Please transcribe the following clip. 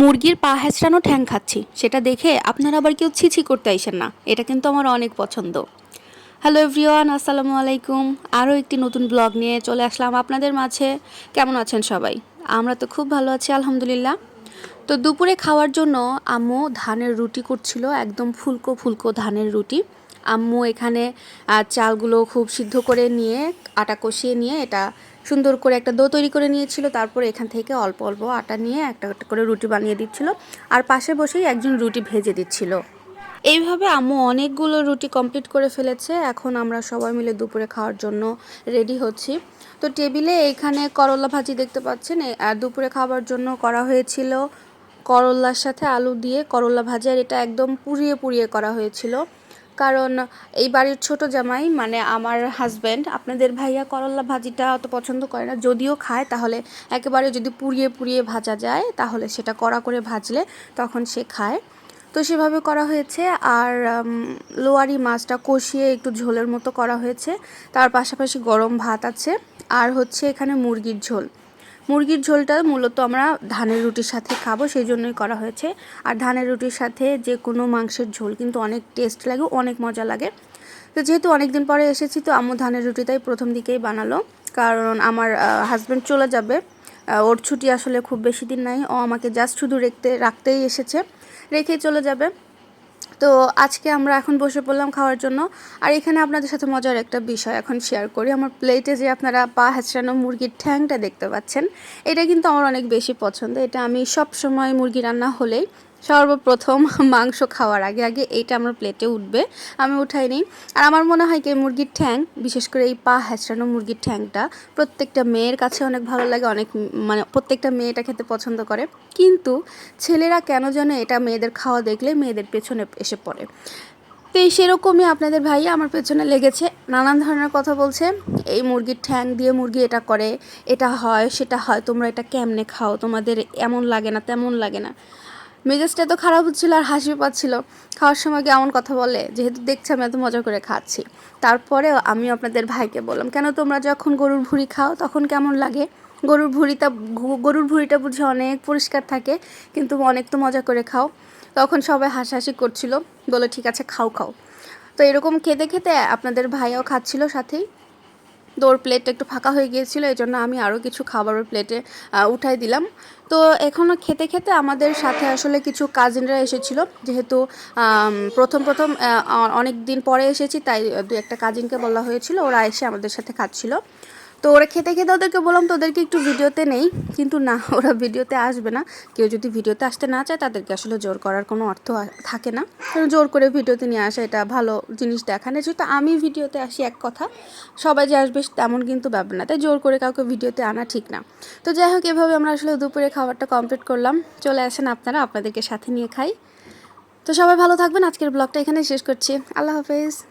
মুরগির পা হেঁচড়ানো ঠ্যাং খাচ্ছি। সেটা দেখে আপনারা আবার কেউ ছিছি করতে আইসেন না। এটা কিন্তু আমার অনেক পছন্দ। হ্যালো এভরিওয়ান, আসসালামু আলাইকুম। আরও একটি নতুন ব্লগ নিয়ে চলে আসলাম আপনাদের মাঝে। কেমন আছেন সবাই? আমরা তো খুব ভালো আছি, আলহামদুলিল্লাহ। তো দুপুরে খাওয়ার জন্য আম্মু ধানের রুটি করছিল, একদম ফুলকো ফুলকো ধানের রুটি। আম্মু এখানে চালগুলো খুব সিদ্ধ করে নিয়ে, আটা কষিয়ে নিয়ে এটা সুন্দর করে একটা দো তৈরি করে নিয়েছিল। তারপর এখান থেকে অল্প অল্প আটা নিয়ে একটা একটা করে রুটি বানিয়ে দিচ্ছিল। আর পাশে বসেই একজন রুটি ভেজে দিচ্ছিল। এইভাবে আম্মু অনেকগুলো রুটি কমপ্লিট করে ফেলেছে। এখন আমরা সবাই মিলে দুপুরে খাওয়ার জন্য রেডি হচ্ছি। তো টেবিলে এখানে করলা ভাজি দেখতে পাচ্ছেন। আর দুপুরে খাবার জন্য করা হয়েছিল করলার সাথে আলু দিয়ে করলা ভাজি। আর এটা একদম পুড়িয়ে পুড়িয়ে করা হয়েছিল। কারণ এই বাড়ির ছোট জামাই মানে আমার হাজব্যান্ড আপনাদের ভাইয়া করলা ভাজিটা অত পছন্দ করে না। যদিও খায়, তাহলে একেবারে যদি পুড়িয়ে পুড়িয়ে ভাজা যায়, তাহলে সেটা কড়া করে ভাজলে তখন সে খায়। তো সেভাবে করা হয়েছে। আর লোয়ারি মাছটা কষিয়ে একটু ঝোলের মতো করা হয়েছে। তার পাশাপাশি গরম ভাত আছে। আর হচ্ছে এখানে মুরগির ঝোল। মুরগির ঝোলটা মূলত আমরা ধানের রুটির সাথে খাব, সেই জন্যই করা হয়েছে। আর ধানের রুটির সাথে যে কোনো মাংসের ঝোল কিন্তু অনেক টেস্ট লাগে, অনেক মজা লাগে। তো যেহেতু অনেক দিন পরে এসেছি, তো আম্মু ধানের রুটিটাই প্রথম দিকেই বানালো। কারণ আমার হাজব্যান্ড চলে যাবে ওর ছুটি আসলে খুব বেশি দিন নাই। ও আমাকে জাস্ট শুধু রেখতে, রাখতেই এসেছে। রেখেই চলে যাবে। তো আজকে আমরা এখন বসে পড়লাম খাওয়ার জন্য। আর এখানে আপনাদের সাথে মজার একটা বিষয় এখন শেয়ার করি। আমার প্লেটে যে আপনারা পা হেঁচড়ানো মুরগির ঠ্যাংটা দেখতে পাচ্ছেন, এটা কিন্তু আমার অনেক বেশি পছন্দ। এটা আমি সব সময় মুরগি রান্না হলেই সর্বপ্রথম মাংস খাওয়ার আগে আগে এইটা আমার প্লেটে উঠবে। আমি উঠাই নিই। আর আমার মনে হয় কি, মুরগির ঠ্যাং, বিশেষ করে এই পা হেঁচড়ানো মুরগির ঠ্যাংটা, প্রত্যেকটা মেয়ের কাছে অনেক ভালো লাগে, অনেক মানে প্রত্যেকটা মেয়ে এটা খেতে পছন্দ করে। কিন্তু ছেলেরা কেন যেন এটা মেয়েদের খাওয়া দেখলে মেয়েদের পেছনে এসে পড়ে। তো এই সেরকমই আপনাদের ভাই, আমার পেছনে লেগেছে। নানান ধরনের কথা বলছে। এই মুরগির ঠ্যাং দিয়ে মুরগি এটা করে, এটা হয়, সেটা হয়, তোমরা এটা কেমনে খাও? তোমাদের এমন লাগে না, তেমন লাগে না। মেজাজটা তো খারাপ হচ্ছিল আর হাসি পাচ্ছিল। খাওয়ার সময় কেমন কথা বলে? যেহেতু দেখছি আমি এত মজা করে খাচ্ছি। তারপরেও আমি আপনাদের ভাইকে বললাম, কেন তোমরা যখন গরুর ভুঁড়ি খাও তখন কেমন লাগে? গরুর ভুঁড়িটা গরুর ভুঁড়িটা বুঝে অনেক পরিষ্কার থাকে, কিন্তু অনেক তো মজা করে খাও। তখন সবাই হাসাহাসি করছিল বলে ঠিক আছে, খাও খাও। তো এরকম খেতে খেতে আপনাদের ভাইও খাচ্ছিল সাথেই। ওর প্লেটটা একটু ফাঁকা হয়ে গিয়েছিল এই জন্য আমি আরও কিছু খাবারের প্লেটে উঠাই দিলাম। তো এখনও খেতে খেতে আমাদের সাথে আসলে কিছু কাজিনরা এসেছিল, যেহেতু প্রথম প্রথম অনেক দিন পরে এসেছি, তাই দু একটা কাজিনকে বলা হয়েছিল, ওরা এসে আমাদের সাথে খাচ্ছিল। তো ওরা খেতে খেতে ওদেরকে বললাম তোদেরকে একটু ভিডিওতে নেই। কিন্তু না, ওরা ভিডিওতে আসবে না। কেউ যদি ভিডিওতে আসতে না চায়, তাদেরকে আসলে জোর করার কোনো অর্থ থাকে না। কারণ জোর করে ভিডিওতে নিয়ে আসা, এটা ভালো জিনিস দেখানো যেহেতু আমি ভিডিওতে আসি এক কথা, সবাই যে আসবে তেমন কিন্তু ব্যাপার না। তাই জোর করে কাউকে ভিডিওতে আনা ঠিক না। তো যাই হোক, এভাবে আমরা আসলে দুপুরে খাবারটা কমপ্লিট করলাম। চলে আসেন আপনারা, আপনাদেরকে সাথে নিয়ে খাই। তো সবাই ভালো থাকবেন। আজকের ব্লগটা এখানে শেষ করছি। আল্লাহ হাফেজ।